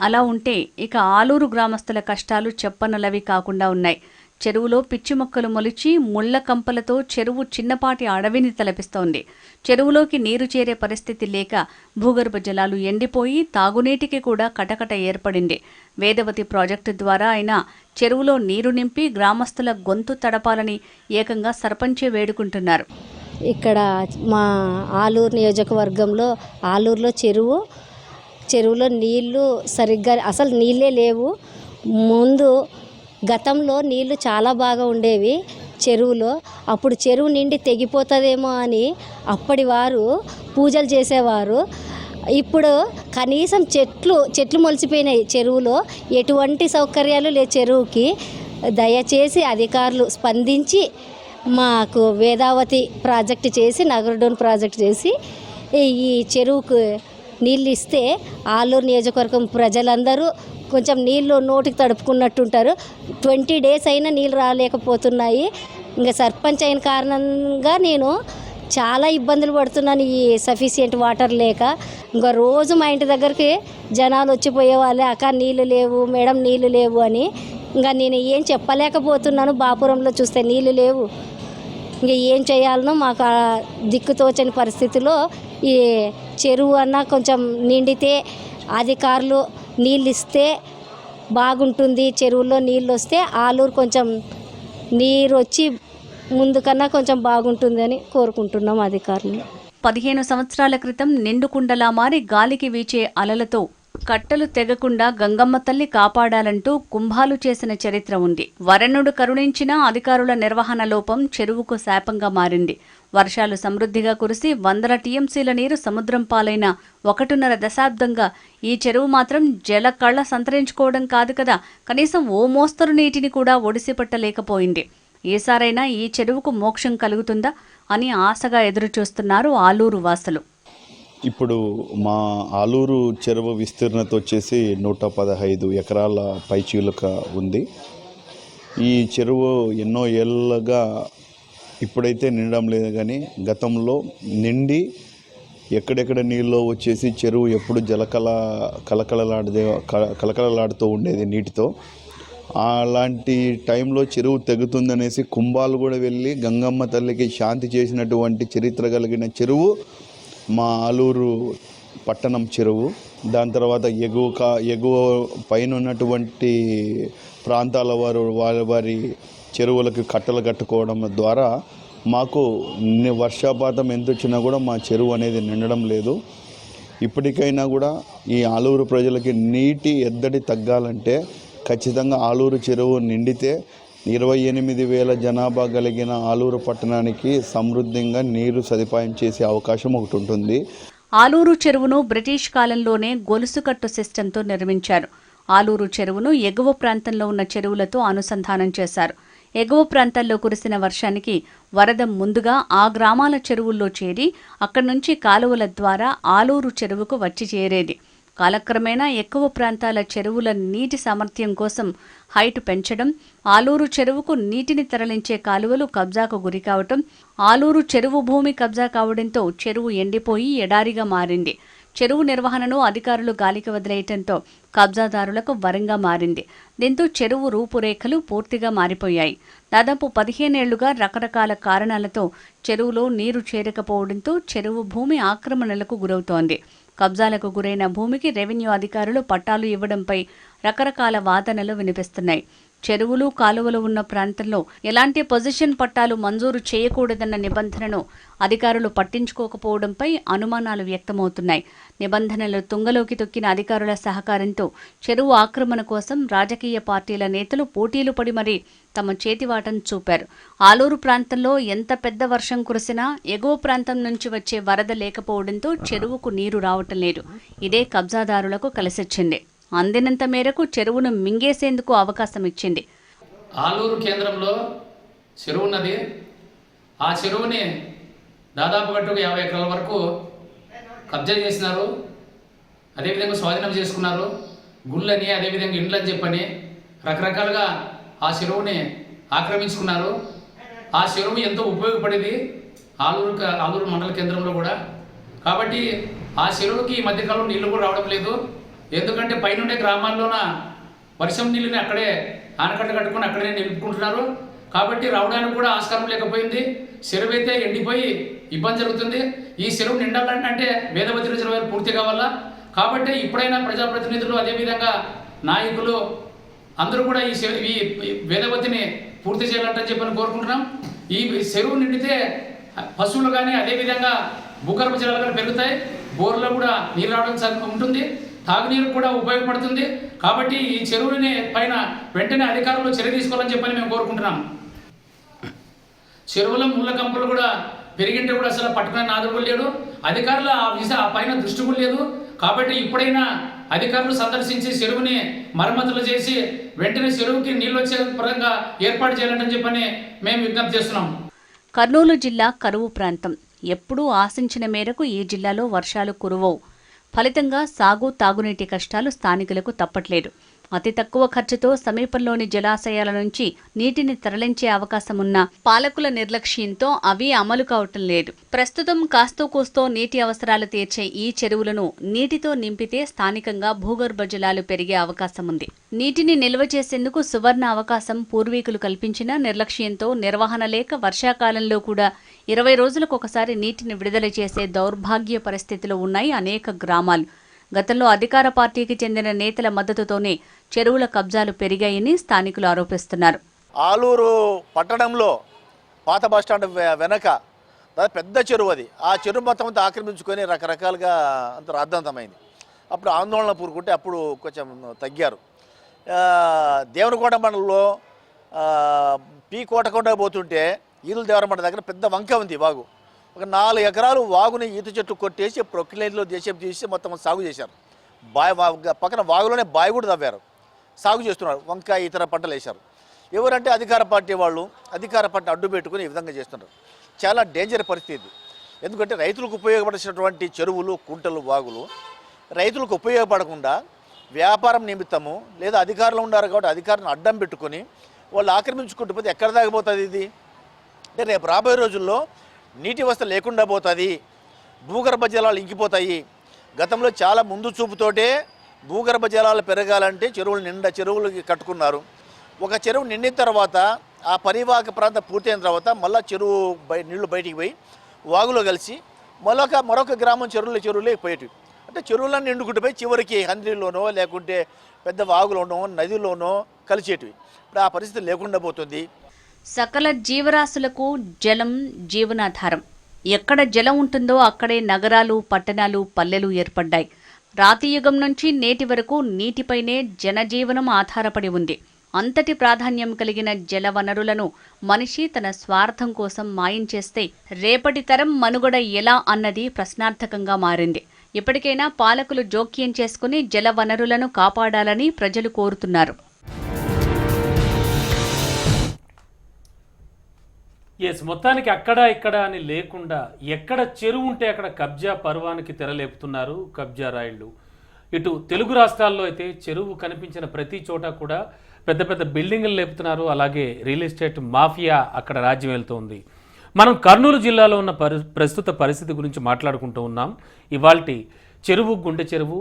అలా ఉంటే ఇక ఆలూరు గ్రామస్తుల కష్టాలు చెప్పనలవి కాకుండా ఉన్నాయి. చెరువులో పిచ్చి మొక్కలు మొలిచి ముళ్ళ కంపలతో చెరువు చిన్నపాటి అడవిని తలపిస్తోంది. చెరువులోకి నీరు చేరే పరిస్థితి లేక భూగర్భ జలాలు ఎండిపోయి తాగునీటికి కూడా కటకట ఏర్పడింది. వేదవతి ప్రాజెక్టు ద్వారా అయినా చెరువులో నీరు నింపి గ్రామస్తుల గొంతు తడపాలని ఏకంగా సర్పంచే వేడుకుంటున్నారు. ఇక్కడ మా ఆలూరు నియోజకవర్గంలో ఆలూరులో చెరువు చెరువులో నీళ్ళు సరిగ్గా అసలు నీళ్ళే లేవు. ముందు గతంలో నీళ్ళు చాలా బాగా ఉండేవి చెరువులో. అప్పుడు చెరువు నిండి తెగిపోతుందేమో అని అప్పటి వారు పూజలు చేసేవారు. ఇప్పుడు కనీసం చెట్లు చెట్లు మొలిచిపోయినాయి చెరువులో. ఎటువంటి సౌకర్యాలు లే చెరువుకి. దయచేసి అధికారులు స్పందించి మాకు వేదావతి ప్రాజెక్ట్ చేసి నగరడోన్ ప్రాజెక్ట్ చేసి ఈ చెరువుకు నీళ్ళు ఇస్తే ఆలూరు నియోజకవర్గం ప్రజలందరూ కొంచెం నీళ్ళు నోటికి తడుపుకున్నట్టుంటారు. ట్వంటీ డేస్ అయినా నీళ్ళు రాలేకపోతున్నాయి. ఇంకా సర్పంచ్ అయిన కారణంగా నేను చాలా ఇబ్బందులు పడుతున్నాను ఈ సఫిషియంట్ వాటర్ లేక. ఇంకా రోజు మా ఇంటి దగ్గరికి జనాలు వచ్చిపోయే వాళ్ళే అక్క నీళ్ళు లేవు మేడం నీళ్ళు లేవు అని. ఇంకా నేను ఏం చెప్పలేకపోతున్నాను బాపురంలో చూస్తే నీళ్ళు లేవు. ఇంకా ఏం చేయాలనో మాకు దిక్కుతోచని పరిస్థితిలో ఈ చెరువు అన్న కొంచెం నిండితే అధికారులు నీళ్ళు ఇస్తే బాగుంటుంది. చెరువుల్లో నీళ్ళు వస్తే ఆలూరు కొంచెం నీరు వచ్చి ముందుకన్నా కొంచెం బాగుంటుందని కోరుకుంటున్నాం అధికారులు. పదిహేను సంవత్సరాల క్రితం నిండుకుండలా మారి గాలికి వీచే అలలతో కట్టలు తెగకుండా గంగమ్మ తల్లి కాపాడాలంటూ కుంభాలు చేసిన చరిత్ర ఉంది. వరణుడు కరుణించిన అధికారుల నిర్వహణ లోపం చెరువుకు శాపంగా మారింది. వర్షాలు సమృద్ధిగా కురిసి వందల టీఎంసీల నీరు సముద్రం పాలైన ఒకటిన్నర దశాబ్దంగా ఈ చెరువు మాత్రం జల కళ్ళ సంతరించుకోవడం కాదు కదా కనీసం ఓ మోస్తరు నీటిని కూడా ఒడిసిపట్టలేకపోయింది. ఈసారైనా ఈ చెరువుకు మోక్షం కలుగుతుందా అని ఆశగా ఎదురుచూస్తున్నారు ఆలూరు వాసులు. ఇప్పుడు మా ఆలూరు చెరువు విస్తీర్ణత వచ్చేసి నూట పదహైదు ఎకరాల పైచీలుక ఉంది. ఈ చెరువు ఎన్నో ఏళ్ళగా ఇప్పుడైతే నిండడం లేదు కానీ గతంలో నిండి ఎక్కడెక్కడ నీళ్ళు వచ్చేసి చెరువు ఎప్పుడు జలకల కలకలలాడదే క- కలకలలాడుతూ ఉండేది నీటితో. అలాంటి టైంలో చెరువు తెగుతుందనేసి కుంభాలు కూడా వెళ్ళి గంగమ్మ తల్లికి శాంతి చేసినటువంటి చరిత్ర కలిగిన చెరువు మా ఆలూరు పట్టణం చెరువు. దాని తర్వాత ఎగువ కా ఎగువ పైన ఉన్నటువంటి ప్రాంతాల వారు వారి వారి చెరువులకు కట్టలు కట్టుకోవడం ద్వారా మాకు వర్షాపాతం ఎంత వచ్చినా కూడా మా చెరువు అనేది నిండడం లేదు. ఇప్పటికైనా కూడా ఈ ఆలూరు ప్రజలకి నీటి ఎద్దడి తగ్గాలంటే ఖచ్చితంగా ఆలూరు చెరువు నిండితే ఇరవై ఎనిమిది వేల జనాభా కలిగిన ఆలూరు పట్టణానికి సమృద్ధిగా నీరు సదుపాయం చేసే అవకాశం ఒకటి ఉంటుంది. ఆలూరు చెరువును బ్రిటిష్ కాలంలోనే గొలుసుకట్టు సిస్టంతో నిర్మించారు. ఆలూరు చెరువును ఎగువ ప్రాంతంలో ఉన్న చెరువులతో అనుసంధానం చేశారు. ఎగువ ప్రాంతాల్లో కురిసిన వర్షానికి వరద ముందుగా ఆ గ్రామాల చెరువుల్లో చేరి అక్కడి నుంచి కాలువల ద్వారా ఆలూరు చెరువుకు వచ్చి చేరేది. కాలక్రమేణా ఎక్కువ ప్రాంతాల చెరువుల నీటి సామర్థ్యం కోసం హైట్ పెంచడం ఆలూరు చెరువుకు నీటిని తరలించే కాలువలు కబ్జాకు గురి కావటం ఆలూరు చెరువు భూమి కబ్జా కావడంతో చెరువు ఎండిపోయి ఎడారిగా మారింది. చెరువు నిర్వహణను అధికారులు గాలికి వదిలేయటంతో కబ్జాదారులకు వరంగా మారింది. దీంతో చెరువు రూపురేఖలు పూర్తిగా మారిపోయాయి. దాదాపు పదిహేనేళ్ళుగా రకరకాల కారణాలతో చెరువులో నీరు చేరకపోవడంతో చెరువు భూమి ఆక్రమణలకు గురవుతోంది. కబ్జాలకు గురైన భూమికి రెవెన్యూ అధికారులు పట్టాలు ఇవ్వడంపై రకరకాల వాదనలు వినిపిస్తున్నాయి. చెరువులు కాలువలు ఉన్న ప్రాంతంలో ఎలాంటి పొజిషన్ పట్టాలు మంజూరు చేయకూడదన్న నిబంధనను అధికారులు పట్టించుకోకపోవడంపై అనుమానాలు వ్యక్తమవుతున్నాయి. నిబంధనలు తుంగలోకి తొక్కిన అధికారుల సహకారంతో చెరువు ఆక్రమణ కోసం రాజకీయ పార్టీల నేతలు పోటీలు పడి మరీ తమ చేతివాటం చూపారు. ఆలూరు ప్రాంతంలో ఎంత పెద్ద వర్షం కురిసినా ఎగువ ప్రాంతం నుంచి వచ్చే వరద లేకపోవడంతో చెరువుకు నీరు రావటం లేదు. ఇదే కబ్జాదారులకు కలిసొచ్చింది. అందినంత మేరకు చెరువును మింగేసేందుకు అవకాశం ఇచ్చింది ఆలూరు కేంద్రంలో చెరువు ఉన్నది ఆ చెరువుని దాదాపు గట్టుకు యాభై ఎకరాల వరకు కబ్జా చేసినారు. అదేవిధంగా స్వాధీనం చేసుకున్నారు. గుళ్ళని అదేవిధంగా ఇండ్లని చెప్పని రకరకాలుగా ఆ చెరువుని ఆక్రమించుకున్నారు. ఆ చెరువు ఎంతో ఉపయోగపడేది ఆలూరు ఆలూరు మండల కేంద్రంలో కూడా. కాబట్టి ఆ చెరువుకి ఈ మధ్యకాలంలో నీళ్ళు కూడా రావడం లేదు. ఎందుకంటే పైనుండే గ్రామాల్లోన వర్షం నీళ్ళని అక్కడే ఆనకట్ట కట్టుకొని అక్కడే నిలుపుకుంటున్నారు కాబట్టి రావడానికి కూడా ఆస్కారం లేకపోయింది. చెరువు అయితే ఎండిపోయి ఇబ్బంది జరుగుతుంది. ఈ చెరువు నిండాలంటే అంటే వేదవతి రిజర్వాయర్ పూర్తి కావాలా? కాబట్టి ఇప్పుడైనా ప్రజాప్రతినిధులు అదేవిధంగా నాయకులు అందరూ కూడా ఈ ఈ వేదవతిని పూర్తి చేయాలంటని చెప్పని కోరుకుంటున్నాం. ఈ చెరువు నిండితే పశువులు కానీ అదేవిధంగా భూగర్భ జలాలు కానీ పెరుగుతాయి. బోర్లో కూడా నీరు రావడం ఉంటుంది. తాగునీరు కూడా ఉపయోగపడుతుంది. కాబట్టి ఈ చెరువుని పైన వెంటనే అధికారులు చర్య తీసుకోవాలని చెప్పని మేము కోరుకుంటున్నాం. చెరువుల ముళ్ళ కంపలు కూడా పెరిగింటే కూడా అసలు పట్టుకునే నాదుడు లేడు. అధికారులు ఆ విష ఆ పైన దృష్టి కూడా లేదు. కాబట్టి ఇప్పుడైనా అధికారులు సందర్శించి చెరువుని మరమ్మతులు చేసి వెంటనే చెరువుకి నీళ్ళు వచ్చే పరంగా ఏర్పాటు చేయాలని చెప్పని మేము విజ్ఞప్తి చేస్తున్నాం. కర్నూలు జిల్లా కరువు ప్రాంతం. ఎప్పుడూ ఆశించిన మేరకు ఈ జిల్లాలో వర్షాలు కురువవు. ఫలితంగా సాగు తాగునీటి కష్టాలు స్థానికులకు తప్పట్లేదు. అతి తక్కువ ఖర్చుతో సమీపంలోని జలాశయాల నుంచి నీటిని తరలించే అవకాశం ఉన్న పాలకుల నిర్లక్ష్యంతో అవి అమలు కావటం లేదు. ప్రస్తుతం కాస్తో కూస్తో నీటి అవసరాలు తీర్చే ఈ చెరువులను నీటితో నింపితే స్థానికంగా భూగర్భ జలాలు పెరిగే అవకాశం ఉంది నీటిని నిల్వ చేసేందుకు సువర్ణ అవకాశం పూర్వీకులు కల్పించిన నిర్లక్ష్యంతో నిర్వహణ లేక వర్షాకాలంలో కూడా ఇరవై రోజులకు ఒకసారి నీటిని విడుదల చేసే దౌర్భాగ్య పరిస్థితిలో ఉన్నాయి అనేక గ్రామాలు. గతంలో అధికార పార్టీకి చెందిన నేతల మద్దతుతోనే చెరువుల కబ్జాలు పెరిగాయని స్థానికులు ఆరోపిస్తున్నారు. ఆలూరు పట్టణంలో పాత బస్టాండ్ వెనక పెద్ద చెరువు అది. ఆ చెరువు మొత్తం అంతా ఆక్రమించుకొని రకరకాలుగా అంత రాద్ధాంతమైంది అప్పుడు ఆందోళన పూరుకుంటే అప్పుడు కొంచెం తగ్గారు. దేవరకోట మండలంలో పీ కోటకొండ పోతుంటే ఈదుల దేవరమండ దగ్గర పెద్ద వంక ఉంది బాగు ఒక నాలుగు ఎకరాలు వాగుని ఈత చెట్టు కొట్టేసి ప్రొక్లైన్లో దేశం తీసి మొత్తం సాగు చేశారు. బావి పక్కన వాగులోనే బావి కూడా తవ్వారు. సాగు చేస్తున్నారు. వంకాయ ఇతర పంటలు వేశారు. ఎవరంటే అధికార పార్టీ వాళ్ళు అధికార పార్టీ అడ్డు పెట్టుకుని ఈ విధంగా చేస్తున్నారు. చాలా డేంజర్ పరిస్థితి ఎందుకంటే రైతులకు ఉపయోగపడాల్సినటువంటి చెరువులు కుంటలు వాగులు రైతులకు ఉపయోగపడకుండా వ్యాపారం నిమిత్తము లేదా అధికారులు ఉన్నారు కాబట్టి అధికారులను అడ్డం పెట్టుకొని వాళ్ళు ఆక్రమించుకుంటూ పోతే ఎక్కడ దాగిపోతుంది ఇది? అంటే రేపు రాబోయే రోజుల్లో నీటి వ్యవస్థ లేకుండా పోతుంది భూగర్భ జలాలు ఇంకిపోతాయి. గతంలో చాలా ముందు చూపుతోటే భూగర్భ జలాలు పెరగాలంటే చెరువులు నిండా చెరువులు కట్టుకున్నారు. ఒక చెరువు నిండిన తర్వాత ఆ పరివాహక ప్రాంతం పూర్తయిన తర్వాత మళ్ళీ చెరువు బయ నీళ్ళు బయటికి పోయి వాగులో కలిసి మరొక మరొక గ్రామం చెరువులు చెరువులే పోయేటివి. అంటే చెరువులన్నీ నిండుకుంటూ పోయి చివరికి హంద్రిలోనో లేకుంటే పెద్ద వాగులోనో నదిలోనో కలిసేటివి. ఇప్పుడు ఆ పరిస్థితి లేకుండా పోతుంది. సకల జీవరాశులకు జలం జీవనాధారం. ఎక్కడ జలం ఉంటుందో అక్కడే నగరాలు పట్టణాలు పల్లెలు ఏర్పడ్డాయి. రాతియుగం నుంచి నేటి వరకు నీటిపైనే జనజీవనం ఆధారపడి ఉంది. అంతటి ప్రాధాన్యం కలిగిన జల వనరులను మనిషి తన స్వార్థం కోసం మాయం చేస్తే రేపటి తరం మనుగడ ఎలా అన్నది ప్రశ్నార్థకంగా మారింది. ఇప్పటికైనా పాలకులు జోక్యం చేసుకుని జల వనరులను కాపాడాలని ప్రజలు కోరుతున్నారు. ఎస్ మొత్తానికి అక్కడ ఇక్కడ అని లేకుండా ఎక్కడ చెరువు ఉంటే అక్కడ కబ్జా పర్వానికి తెరలేపుతున్నారు కబ్జా రాయిళ్ళు. ఇటు తెలుగు రాష్ట్రాల్లో అయితే చెరువు కనిపించిన ప్రతి చోట కూడా పెద్ద పెద్ద బిల్డింగులు లేపుతున్నారు. అలాగే రియల్ ఎస్టేట్ మాఫియా అక్కడ రాజ్యం వెళ్తోంది. మనం కర్నూలు జిల్లాలో ఉన్న పరి ప్రస్తుత పరిస్థితి గురించి మాట్లాడుకుంటూ ఉన్నాం. ఇవాల్టి చెరువు గుండె చెరువు